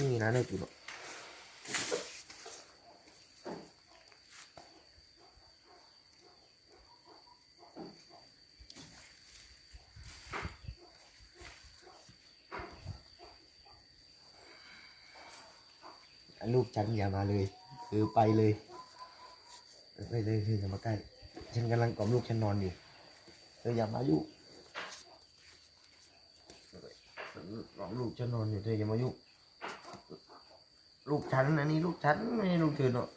ไม่มีร้านไหนกินหรอกลูกฉันอย่ามาเลยคือไปเลยไปเลยคืออย่ามาใกล้ ฉันกำลังกล่อมลูกฉันนอนอยู่เธออย่ามายุ่งกล่อมลูกฉันนอนอยู่เธออย่ามายุ่ง ลูกฉันนะนี่ลูกฉันไม่ใช่ลูกเธอเนาะ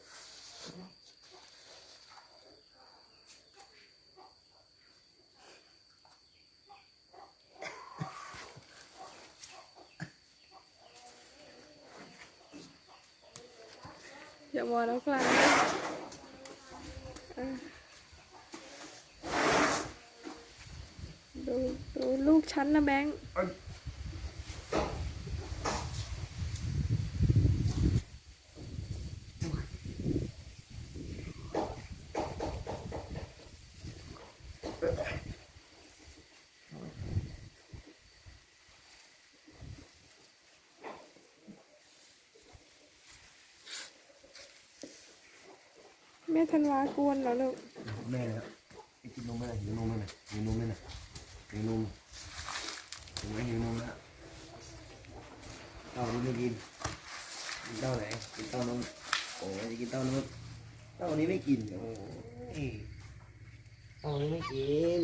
อย่ามัวแล้วกลางอะดูดูลูกฉันนะแบงค์ แม่ธันวากวนเหรอลูกแม่เลยครับไปกินนมไหมล่ะหิวนมไหมล่ะหิวนมไหมล่ะหิวนมผมไม่หิวนมแล้วเต้านี้ไม่กินกินเต้าไหนกินเต้านมโอ้ยจะกินเต้านมเต้านี้ไม่กินโอ้ยเต้านี้ไม่กิน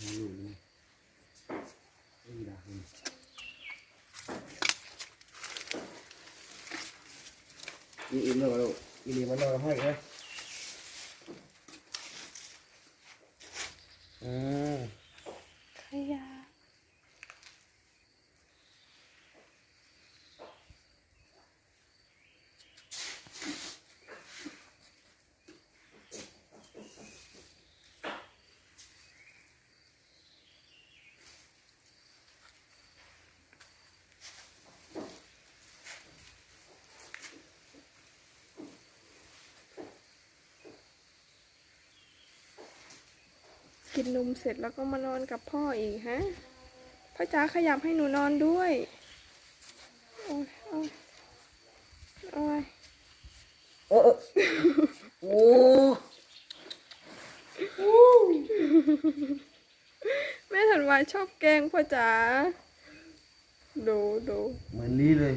อยู่นี่นี่ด่าคุณนี่อิ่มแล้วเหรอลูกอีหลีมันนอนให้ไหมอืม กินนมเสร็จแล้วก็มานอนกับพ่ออีกฮะพ่อจ๋าขยับให้หนูนอนด้วยโอ้ยโอ้ยโอ้ยโอ้โอ้แม่ถันวาชอบแกงพ่อจ๋าดูดูเหมือนลีเลย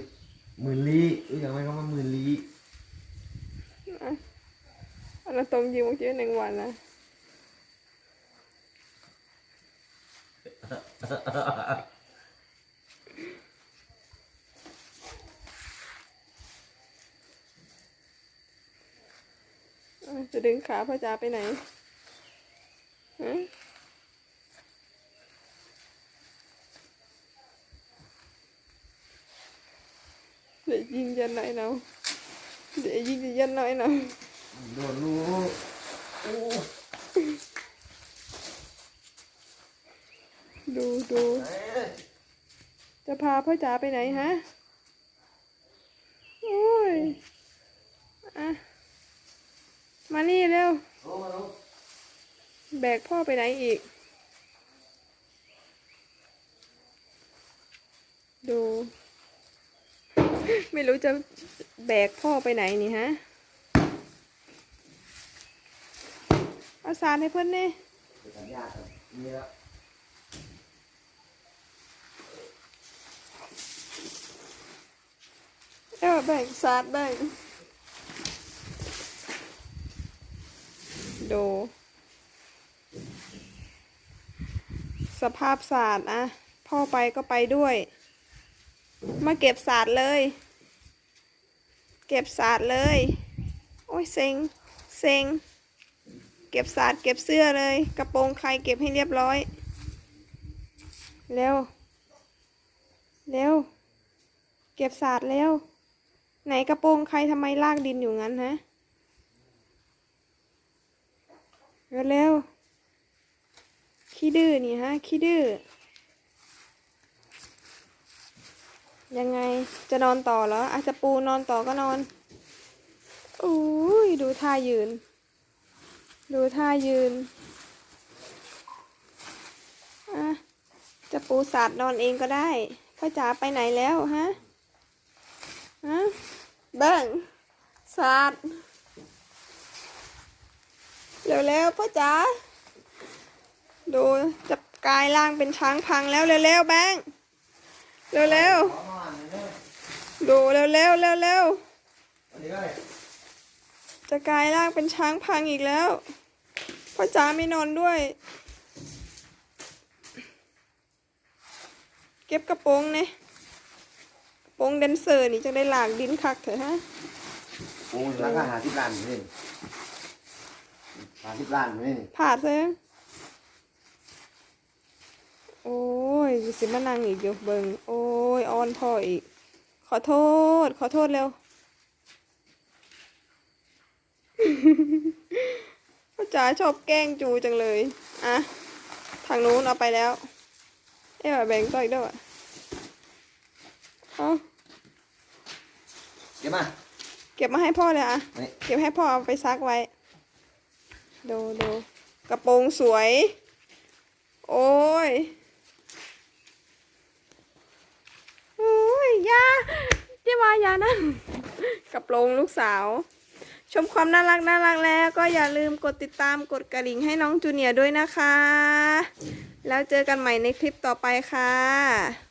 เหมือนลีรู้จักไหมคำว่าเหมือนลีอะอันนั้นตรงยิงเมื่อกี้หนึ่งวันนะ อะ จะดึงขาพ่อจ๋าไปไหนฮะเดี๋ยวยิงยันไหนเนาะเดี๋ยวยิงจะยันไหนเนาะโดนลูกโอ้ ดูดูจะพาพ่อจ๋าไปไหนฮะโอ้ยอะมานี่เร็ว แบกพ่อไปไหนอีก ดู ไม่รู้จะแบกพ่อไปไหนนี่ฮะ เอาสารให้เพื่อนนี่ ไปสัญญากันนี่แล้ว เออแบ่งสาดแบ่งดู สภาพศาสตร์อะพ่อไปก็ไปด้วย มาเก็บศาสตร์เลย เก็บศาสตร์เลย โอ้ยเซ็งเซ็งเก็บศาสตร์เก็บเสื้อเลย กระโปรงใครเก็บให้เรียบร้อย เร็ว เร็ว เก็บศาสตร์เร็ว ไหนกระโปรงใครทำไมลากดินอยู่งั้นฮะ เร็วเร็วขี้ดื้อนี่ฮะขี้ดื้อ ยังไงจะนอนต่อเหรออาจจะปูนอนต่อก็นอนอุ้ยดูท่ายืน ดูท่ายืนอะจะปูสาดนอนเองก็ได้พ่อจ๋าไปไหนแล้วฮะ ฮะเบิ้งสาดเร็วๆพ่อจ๋าดูจะกลายร่างเป็นช้างพังแล้วเร็วๆแบงเร็วๆดูเร็วๆเร็วๆจะกลายร่างเป็นช้างพังอีกแล้วพ่อจ๋าไม่นอนด้วย เก็บกระโปรงเนี่ย กระโปรงแดนเซอร์นี่จะได้หลากดินคักเถอะฮะโอ้ยราคาหาสิบล้านอยู่นี่หาสิบล้านอยู่นี่ผาดเลยโอ้ยสิมานั่งอีกอยู่เบิงโอ้ยออนพ่ออีก ขอโทษ ขอโทษเร็วพ่อจ๋าชอบแกล้งจูจังเลย อะ ทางนู้นเอาไปแล้ว เอ๊ะแบ่งต่ออีกด้วยวะเอาเดี๋ยวมาเก็บมาให้พ่อเลยอะนี่เก็บให้พ่อเอาไปซักไว้ ดูดูกระโปรงสวย โอ้ยโอ้ยอยาเจ้าวายานะกระโปรงลูกสาว ชมความน่ารักน่ารักแล้ว ก็อย่าลืมกดติดตามกดกระดิ่งให้น้องจูเนียร์ด้วยนะคะ แล้วเจอกันใหม่ในคลิปต่อไปค่ะ